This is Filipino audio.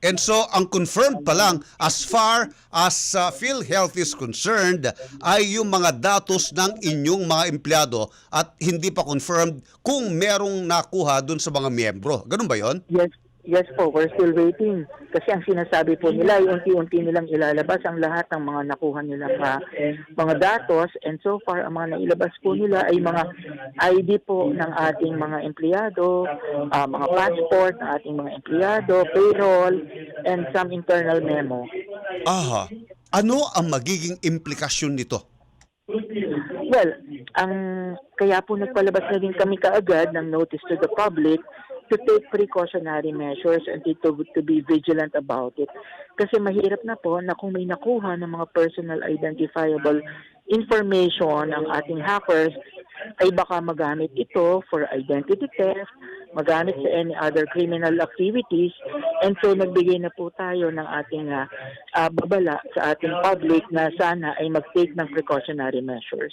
And so, ang confirmed pa lang, as far as uh, PhilHealth is concerned, ay yung mga datos ng inyong mga empleyado at hindi pa confirmed kung merong nakuha dun sa mga miyembro. Ganun ba yon? Yes, yes po, we're still waiting. Kasi ang sinasabi po nila, ay unti-unti nilang ilalabas ang lahat ng mga nakuha nilang ah, mga datos. And so far, ang mga nailabas po nila ay mga ID po ng ating mga empleyado, ah, mga passport ng ating mga empleyado, payroll, and some internal memo. Aha. Ano ang magiging implikasyon nito? Well, ang kaya po nagpalabas na din kami kaagad ng notice to the public to take precautionary measures and to, to be vigilant about it. Kasi mahirap na po na kung may nakuha ng mga personal identifiable information ang ating hackers, ay baka magamit ito for identity theft, magamit sa any other criminal activities. And so nagbigay na po tayo ng ating ah, ah, babala sa ating public na sana ay mag-take ng precautionary measures.